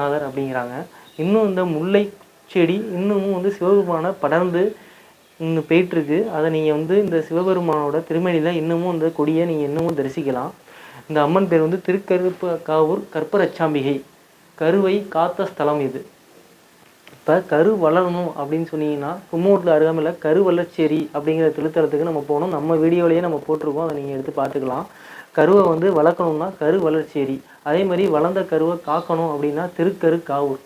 நாதர் அப்படிங்கிறாங்க. இன்னும் இந்த முல்லை செடி இன்னமும் வந்து சிவபெருமானை படர்ந்து இன்னும் போயிட்டுருக்கு அதை நீங்கள் வந்து இந்த சிவபெருமானோட திருமணியில் இன்னமும் இந்த கொடியை நீங்கள் இன்னமும் தரிசிக்கலாம். இந்த அம்மன் பேர் வந்து திருக்கருப்பு காவூர் கற்பரச்சாம்பிகை. கருவை காத்த ஸ்தலம் இது. இப்போ கரு வளரணும் அப்படின்னு சொன்னீங்கன்னா கும்மூட்டில் அருகாமையில் கரு வளர்ச்சேரி அப்படிங்கிற திருத்தலத்துக்கு நம்ம போகணும். நம்ம வீடியோலேயே நம்ம போட்டிருக்கோம். அதை நீங்கள் எடுத்து பார்த்துக்கலாம். கருவை வந்து வளர்க்கணும்னா கரு வளர்ச்சேரி. அதே மாதிரி வளர்ந்த கருவை காக்கணும் அப்படின்னா திருக்கரு காவூர்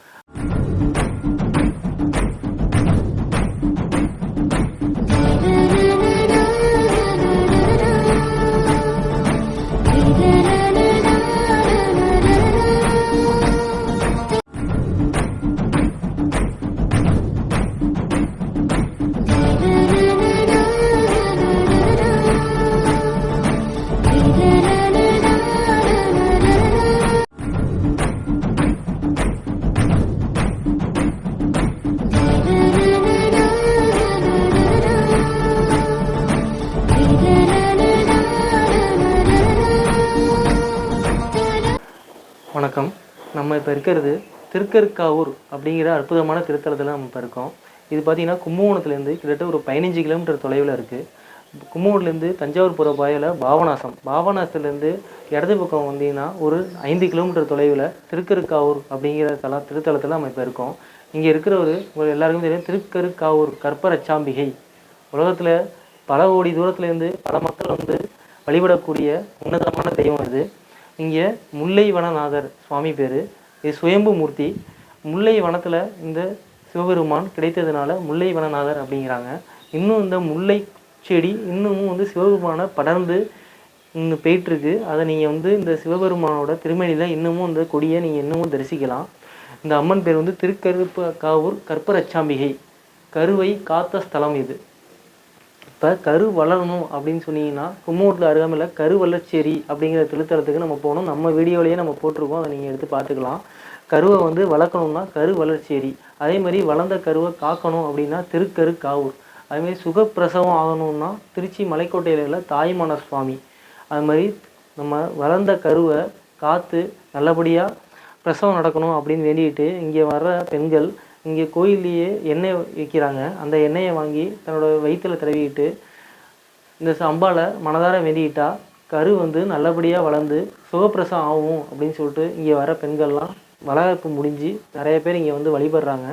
இப்போ இருக்கிறது திருக்கருக்காவூர் அப்படிங்கிற அற்புதமான திருத்தலத்தில் நம்ம இப்போ இருக்கோம். இது பார்த்தீங்கன்னா கும்பகோணத்துலேருந்து கிட்டத்தட்ட ஒரு பதினஞ்சு கிலோமீட்டர் தொலைவில் இருக்குது கும்பகோணத்துலேருந்து தஞ்சாவூர் போகிற பாயில் பாபநாசம் பாபநாசத்துலேருந்து இடது பக்கம் வந்தீங்கன்னா ஒரு ஐந்து கிலோமீட்டர் தொலைவில் திருக்கருக்காவூர் அப்படிங்கிற தல திருத்தலத்தில் நம்ம இப்போ இருக்கோம். இங்கே இருக்கிற ஒரு உங்களுக்கு எல்லாருக்கும் தெரியும் திருக்கருக்காவூர் கற்பரச்சாம்பிகை. உலகத்தில் பல கோடி தூரத்துலேருந்து பல மக்கள் வந்து வழிபடக்கூடிய உன்னதமான தெய்வம் இது இங்கே முல்லை வனநாதர் சுவாமி பேர். இது சுயம்பு மூர்த்தி முல்லை வனத்தில் இந்த சிவபெருமான் கிடைத்ததுனால முல்லை வனநாதர் அப்படிங்கிறாங்க. இன்னும் இந்த முல்லை செடி இன்னமும் வந்து சிவபெருமானை படர்ந்து இன்னும் போயிட்டுருக்கு அதை நீங்கள் வந்து இந்த சிவபெருமானோட திருமணியில் இன்னமும் இந்த கொடியை நீங்கள் இன்னமும் தரிசிக்கலாம். இந்த அம்மன் பேர் வந்து திருக்கருப்பு காவூர் கற்பரச்சாம்பிகை. கருவை காத்த ஸ்தலம் இது. இப்போ கரு வளரணும் அப்படின்னு சொன்னீங்கன்னா கும்மூட்டில் அருகாமையில் கரு வளர்ச்சேரி அப்படிங்கிற திருத்தலத்துக்கு நம்ம போகணும். நம்ம வீடியோலேயே நம்ம போட்டிருக்கோம். அதை நீங்கள் எடுத்து பார்த்துக்கலாம். கருவை வந்து வளர்க்கணும்னா கரு வளர்ச்சேரி அதே மாதிரி வளர்ந்த கருவை காக்கணும் அப்படின்னா திருக்கரு காவூர். அதேமாதிரி சுகப்பிரசவம் ஆகணும்னா திருச்சி மலைக்கோட்டையில் உள்ள தாய்மான சுவாமி. அது மாதிரி நம்ம வளர்ந்த கருவை காத்து நல்லபடியாக பிரசவம் நடக்கணும் அப்படின்னு வேண்டிட்டு இங்கே வர்ற பெண்கள் இங்கே கோயில்லையே எண்ணெய் விற்கிறாங்க அந்த எண்ணெயை வாங்கி தன்னோட வயிற்றில் தடவிக்கிட்டு இந்த அம்பாவை மனதார வெந்திக்கிட்டா கரு வந்து நல்லபடியாக வளர்ந்து சுகப்பிரசம் ஆகும் அப்படின்னு சொல்லிட்டு இங்கே வர பெண்கள்லாம் வளர்ப்பு முடிஞ்சு நிறைய பேர் இங்கே வந்து வழிபடுறாங்க.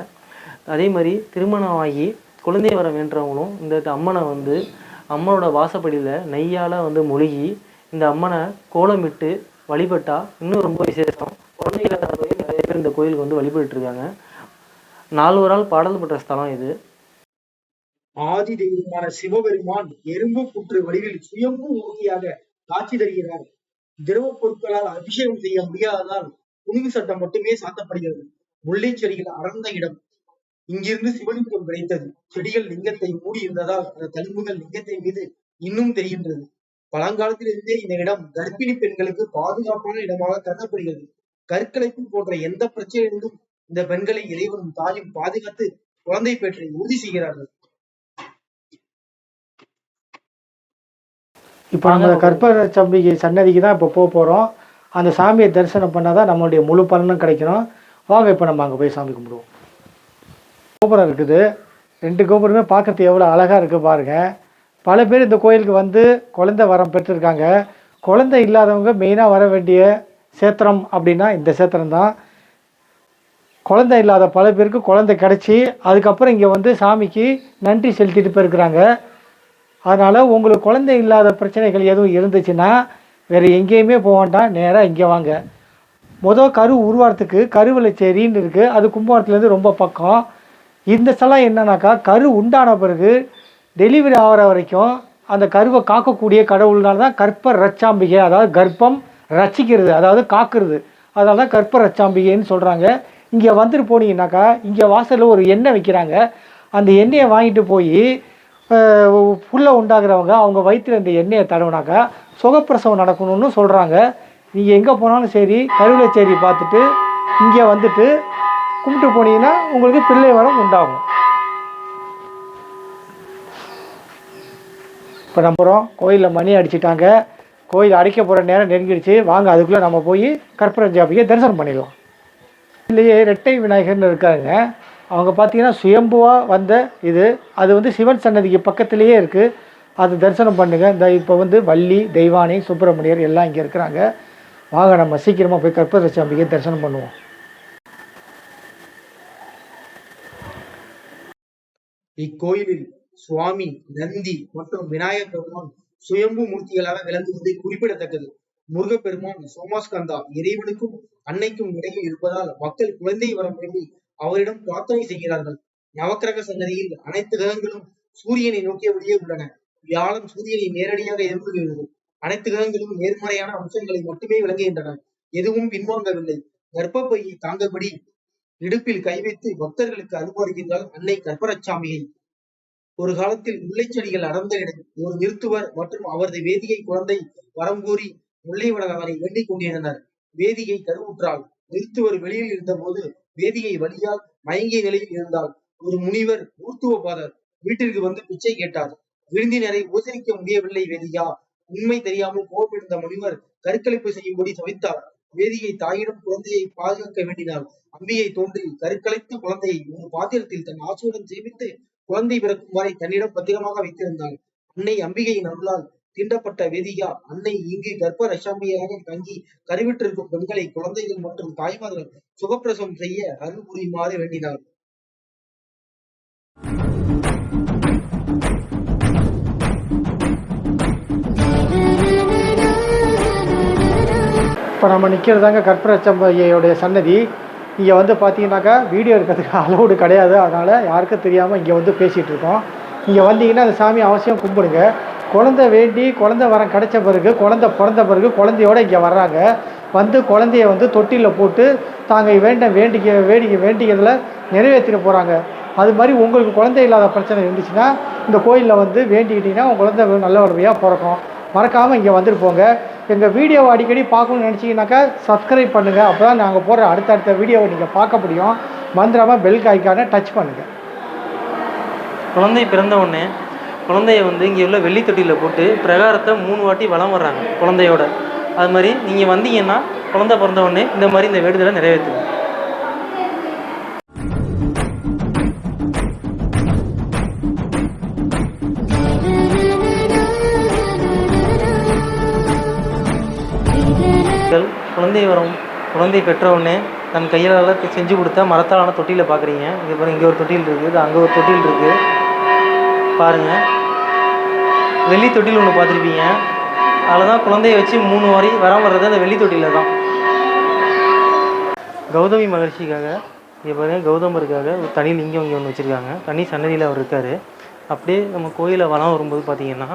அதே மாதிரி திருமணம் ஆகி குழந்தை வர வேண்டுறவங்களும் இந்த அம்மனை வந்து அம்மனோட வாசப்படியில் நெய்யால் வந்து மொழுகி இந்த அம்மனை கோலமிட்டு வழிபட்டா இன்னும் ரொம்ப விசேஷம். குழந்தைகளை நிறைய பேர் இந்த கோயிலுக்கு வந்து வழிபட்டு இருக்காங்க. நால்வரால் பாடல் பெற்ற ஸ்தலம் இது. ஆதி தெய்வமான சிவபெருமான் எறும்பு புற்று வடிவில் சுயம்பு மூர்த்தியாக காட்சி தருகிறார். திரவ பொருட்களால் அபிஷேகம் செய்ய முடியாததால் புனித சட்டம் மட்டுமே சாத்தப்படுகிறது. முல்லை செடிகள் அடர்ந்த இடம். இங்கிருந்து சிவலிங்கம் கிடைத்தது. செடிகள் லிங்கத்தை மூடி இருந்ததால் அந்த தழும்புகள் லிங்கத்தின் மீது இன்னும் தெரிகின்றது. பழங்காலத்திலிருந்தே இந்த இடம் கர்ப்பிணி பெண்களுக்கு பாதுகாப்பான இடமாக கருதப்படுகிறது. கற்களைப்பு போன்ற எந்த பிரச்சனையிலிருந்தும் இந்த பெண்களை இறைவனும் தாயும் பாதுகாத்து குழந்தை பெற்றை உறுதி செய்கிறார்கள். இப்போ நம்ம கற்பக சம்பிகை சன்னதிக்கு தான் இப்போ போக போகிறோம் அந்த சாமியை தரிசனம் பண்ணால் தான் நம்மளுடைய முழு பலனும் கிடைக்கணும். வாங்க இப்போ நம்ம அங்கே போய் சாமி கும்பிடுவோம். கோபுரம் இருக்குது. ரெண்டு கோபுரமே பார்க்கறதுக்கு எவ்வளோ அழகாக இருக்குது பாருங்கள் பல பேர் இந்த கோயிலுக்கு வந்து குழந்தை வரம் பெற்றிருக்காங்க. குழந்தை இல்லாதவங்க மெயினாக வர வேண்டிய சேத்திரம் அப்படின்னா இந்த சேத்திரம் தான் குழந்தை இல்லாத பல பேருக்கு குழந்தை கிடச்சி அதுக்கப்புறம் இங்கே வந்து சாமிக்கு நன்றி செலுத்திட்டு போயிருக்கிறாங்க. அதனால் உங்களுக்கு குழந்தை இல்லாத பிரச்சனைகள் எதுவும் இருந்துச்சுன்னா வேறு எங்கேயுமே போக வேண்டாம் நேராக இங்கே வாங்க. மொதல் கரு உருவாரத்துக்கு கருவலைச்சேரின்னு இருக்குது அது கும்பகோணத்துலேருந்து ரொம்ப பக்கம். இந்த ஸ்தலம் என்னன்னாக்கா கரு உண்டான பிறகு டெலிவரி ஆகிற வரைக்கும் அந்த கருவை காக்கக்கூடிய கடவுள்னால தான் கற்ப ரச்சாம்பிகை அதாவது கர்ப்பம் ரச்சிக்கிறது அதாவது காக்கிறது. அதனால தான் கற்ப ரச்சாம்பிகைன்னு சொல்கிறாங்க இங்கே வந்துட்டு போனீங்கன்னாக்கா இங்கே வாசலில் ஒரு எண்ணெய் வைக்கிறாங்க. அந்த எண்ணெயை வாங்கிட்டு போய் புல்ல உண்டாகிறவங்க அவங்க வயிற்றுல இந்த எண்ணெயை தடவுனாக்கா சுகப்பிரசவம் நடக்கணும்னு சொல்கிறாங்க நீங்கள் எங்கே போனாலும் சரி கருவிலச்சேரி பார்த்துட்டு இங்கே வந்துட்டு கும்பிட்டு போனீங்கன்னா உங்களுக்கு பிள்ளை வரம் உண்டாகும். இப்போ நம்புகிறோம் கோயிலில் மணி அடிச்சிட்டாங்க. கோயில் அடைக்க போகிற நேரம் நெருங்கிடுச்சு. வாங்க அதுக்குள்ளே நம்ம போய் கற்பூர ஜாபியை தரிசனம் பண்ணிடலாம். இல்லையே இரட்டை விநாயகர்னு இருக்காங்க. அவங்க பார்த்தீங்கன்னா சுயம்புவாக வந்த இது. அது வந்து சிவன் சன்னதிக்கு பக்கத்துலேயே இருக்குது அது தரிசனம் பண்ணுங்கள் இந்த இப்போ வந்து வள்ளி தெய்வானை சுப்பிரமணியர் எல்லாம் இங்கே இருக்கிறாங்க. வாங்க நம்ம சீக்கிரமாக போய் கற்பூரச்சி அம்பிகை தரிசனம் பண்ணுவோம். இக்கோயிலில் சுவாமி நந்தி மற்றும் விநாயகர் பெருமான் சுயம்பு மூர்த்திகளாக விளங்குவது குறிப்பிடத்தக்கது. முருகப்பெருமான் சோமாஸ்கந்தா இறைவனுக்கும் அன்னைக்கும் இடையில் இருப்பதால் மக்கள் குழந்தை வரம் வேண்டி அவரிடம் பிரார்த்தனை செய்கிறார்கள். நவக்கிரக சங்கதியில் அனைத்து கிரகங்களும் சூரியனை நோக்கியபடியே உள்ளன. வியாழம் சூரியனை நேரடியாக எதிர்கொள்கிறது. அனைத்து கிரகங்களும் நேர்மறையான அம்சங்களை மட்டுமே விளங்குகின்றன. எதுவும் பின்வாங்கவில்லை. கர்ப்பப்பையை தாங்கபடி இடுப்பில் கை வைத்து பக்தர்களுக்கு அனுமதிக்கின்றால் அன்னை கற்பரச்சாமியை. ஒரு காலத்தில் முல்லைச்செடிகள் அடர்ந்த இடம் ஒரு நிறுத்துவர் மற்றும் அவரது வேதியை குழந்தை வரம் கூறி முல்லைவனர் அவரை வேண்டிக் கொண்டிருந்தனர். வேதியை கருவுற்றாள். நிறுத்துவர் வெளியில் இருந்தபோது வேதியை வலியால் மயங்கிய நிலையில் இருந்தால் ஒரு முனிவர் ஊர்த்துவபாதர் வீட்டிற்கு வந்து பிச்சை கேட்டார். விருந்தினரை உபசரிக்க முடியவில்லை வேதியா. உண்மை தெரியாமல் கோபமிருந்த முனிவர் கருக்கலைப்பு செய்யும்படி தவித்தார். வேதியை தாயிடம் குழந்தையை பாதுகாக்க வேண்டினார். அம்பியை தோன்றி கருக்கலைத்த குழந்தையை ஒரு பாத்திரத்தில் தன் ஆசையுடன் சேமித்து குழந்தை பிறக்கும் வரை தன்னிடம் பத்திரமாக வைத்திருந்தாள். அன்னை அம்பிகையின் அருளால் தீண்டப்பட்ட வேதியா அன்னை இங்கு கர்ப்ப ரஷாமியாக தங்கி கருவிற்றிருக்கும் பெண்களை குழந்தைகள் மற்றும் தாய்மார்கள் சுகப்பிரசவம் செய்ய அருள் புரியுமாறு வேண்டினார். இப்போ நம்ம நிற்கிறதாங்க கற்பரச்சம்பையோடைய சன்னதி. இங்கே வந்து பார்த்தீங்கன்னாக்கா வீடியோ எடுக்கிறதுக்கு அலௌடு கிடையாது. அதனால் யாருக்கும் தெரியாமல் இங்கே வந்து பேசிகிட்டு இருக்கோம். இங்கே வந்தீங்கன்னா அந்த சாமி அவசியம் கும்பிடுங்க. குழந்தை வேண்டி குழந்தை வரம் கிடைச்ச பிறகு குழந்தை பிறந்த பிறகு குழந்தையோட இங்கே வர்றாங்க. வந்து குழந்தைய வந்து தொட்டியில் போட்டு தாங்கள் வேண்ட வேண்டிக்க வேடிக்கை வேண்டிக்கிறதுல நிறைவேற்றிட்டு போகிறாங்க அது மாதிரி உங்களுக்கு குழந்தை இல்லாத பிரச்சனை இருந்துச்சுன்னா இந்த கோயிலில் வந்து வேண்டிக்கிட்டிங்கன்னா உங்கள் குழந்தை நல்ல வறுமையாக பிறக்கும். மறக்காமல் இங்கே வந்துட்டு போங்க. எங்கள் வீடியோவை அடிக்கடி பார்க்கணும்னு நினச்சிங்கனாக்கா சப்ஸ்கிரைப் பண்ணுங்கள் அப்போ தான் நாங்கள் போடுற அடுத்தடுத்த வீடியோவை நீங்கள் பார்க்க முடியும். மந்திரமாக பெல் காய்க்கான டச் பண்ணுங்கள் குழந்தை பிறந்த உடனே குழந்தைய வந்து இங்கே உள்ள வெள்ளி தொட்டியில் போட்டு பிரகாரத்தை மூணு வாட்டி வலம் வர்றாங்க குழந்தையோட. அது மாதிரி நீங்கள் வந்தீங்கன்னா குழந்தை பிறந்த உடனே இந்த மாதிரி இந்த வேண்டுதலை நிறைவேற்றுங்க. குழந்தை வரும் குழந்தை பெற்ற உடனே தன் கையால் செஞ்சு கொடுத்த மரத்தாலான தொட்டியில் பார்க்குறீங்க இங்கே பாருங்கள் இங்கே ஒரு தொட்டில் இருக்குது அங்கே ஒரு தொட்டில் இருக்குது. பாருங்கள் வெள்ளி தொட்டில் ஒன்று பார்த்துருப்பீங்க. அதில் தான் குழந்தைய வச்சு மூணு வரி வரம் வர்றது அந்த வெள்ளி தொட்டியில் தான் கௌதமி மகர்ஷிக்காக இங்கே பாருங்கள் கௌதமருக்காக ஒரு தனி லிங்கம் இங்கே ஒன்று வச்சுருக்காங்க. தனி சன்னதியில் அவர் இருக்கார். அப்படியே நம்ம கோயிலில் வளம் வரும்போது பார்த்தீங்கன்னா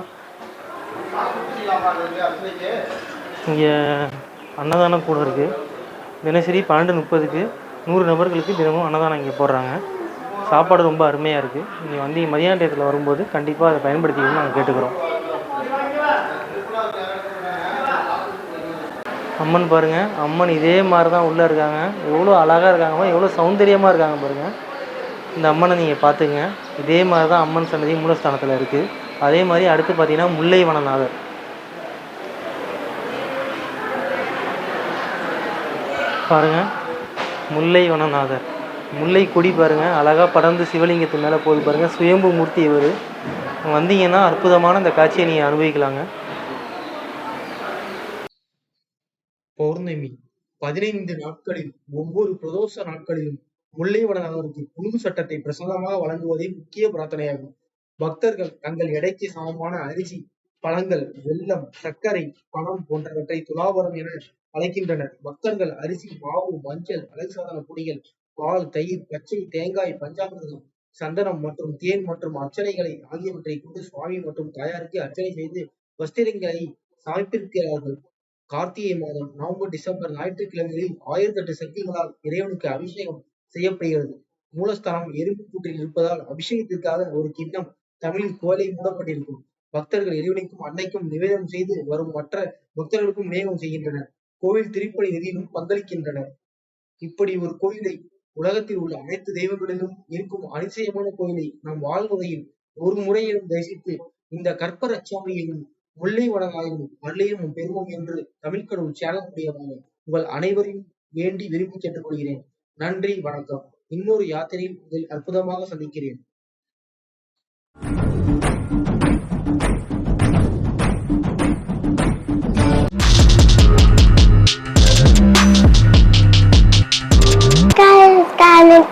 இங்கே அன்னதானம் கூட இருக்குது தினசரி பன்னெண்டு முப்பதுக்கு நூறு நபர்களுக்கு தினமும் அன்னதானம் இங்கே போடுறாங்க. சாப்பாடு ரொம்ப அருமையாக இருக்குது நீங்கள் வந்து மதியான டயத்தில் வரும்போது கண்டிப்பாக அதை பயன்படுத்திக்கணும்னு நாங்கள் கேட்டுக்கிறோம். அம்மன் பாருங்கள் அம்மன் இதே மாதிரி தான் உள்ளே இருக்காங்க. எவ்வளோ அழகாக இருக்காங்க எவ்வளோ சௌந்தரியமாக இருக்காங்க பாருங்கள் இந்த அம்மனை நீங்கள் பார்த்துங்க. இதே மாதிரி தான் அம்மன் சன்னதி மூலஸ்தானத்தில் இருக்குது அதே மாதிரி அடுத்து பார்த்தீங்கன்னா முல்லை வனநாதர் பாருங்க முல்லை வனநாதர் முல்லை கொடி பாருங்க அழகாக படர்ந்து சிவலிங்கத்து மேலே போகுது பாருங்க சுயம்பு மூர்த்தி இவர். வந்தீங்கன்னா அற்புதமான இந்த காட்சியை நீங்கள் அனுபவிக்கலாங்க. பௌர்ணமி பதினைந்து நாட்களில் ஒவ்வொரு பிரதோஷ நாட்களிலும் முல்லைவனருக்கு குழு சட்டத்தை பிரசாதமாக வழங்குவதே முக்கிய பிரார்த்தனையாகும். பக்தர்கள் தங்கள் எடைக்கு சமமான அரிசி பழங்கள் வெல்லம் சர்க்கரை பணம் போன்றவற்றை துலாபரம் என அழைக்கின்றனர். பக்தர்கள் அரிசி மாவு மஞ்சள் அழகு சாதன பொடிகள் பால் தயிர் பச்சை தேங்காய் பஞ்சாமிரதம் சந்தனம் மற்றும் தேன் மற்றும் அர்ச்சனைகளை ஆகியவற்றை கொண்டு சுவாமி மற்றும் தாயாருக்கு அர்ச்சனை செய்து வஸ்திரங்களை சமைப்பிருக்கிறார்கள் கார்த்திகை மாதம் நவம்பர் டிசம்பர் ஞாயிற்றுக்கிழமைகளில் ஆயிரத்தெட்டு சக்திகளால் இறைவனுக்கு அபிஷேகம் செய்யப்படுகிறது. மூலஸ்தானம் எறும்பு கூட்டில் இருப்பதால் அபிஷேகத்திற்காக ஒரு கிண்ணம் தமிழில் கோலை மூடப்பட்டிருக்கும். பக்தர்கள் இறைவனுக்கும் அன்னைக்கும் நிவேதனம் செய்து வரும் மற்ற பக்தர்களுக்கும் நியமனம் செய்கின்றனர். கோவில் திருப்பணி நிதியிலும் பங்களிக்கின்றனர் இப்படி ஒரு கோயிலை உலகத்தில் உள்ள அனைத்து தெய்வங்களிலும் இருக்கும் அதிசயமான கோயிலை நாம் வாழ்முறையில் ஒரு முறையிலும் தரிசித்து இந்த கற்ப ரட்சாமியையும் முல்லை வடநாயகனும் வள்ளையும் பெறுவோம் என்று தமிழ்கடவுள் சேனல் மூலியமாக உங்கள் அனைவரையும் வேண்டி விரும்பி கேட்டுக்கொள்கிறேன். நன்றி வணக்கம். இன்னொரு யாத்திரையில் உங்களை அற்புதமாக சந்திக்கிறேன்.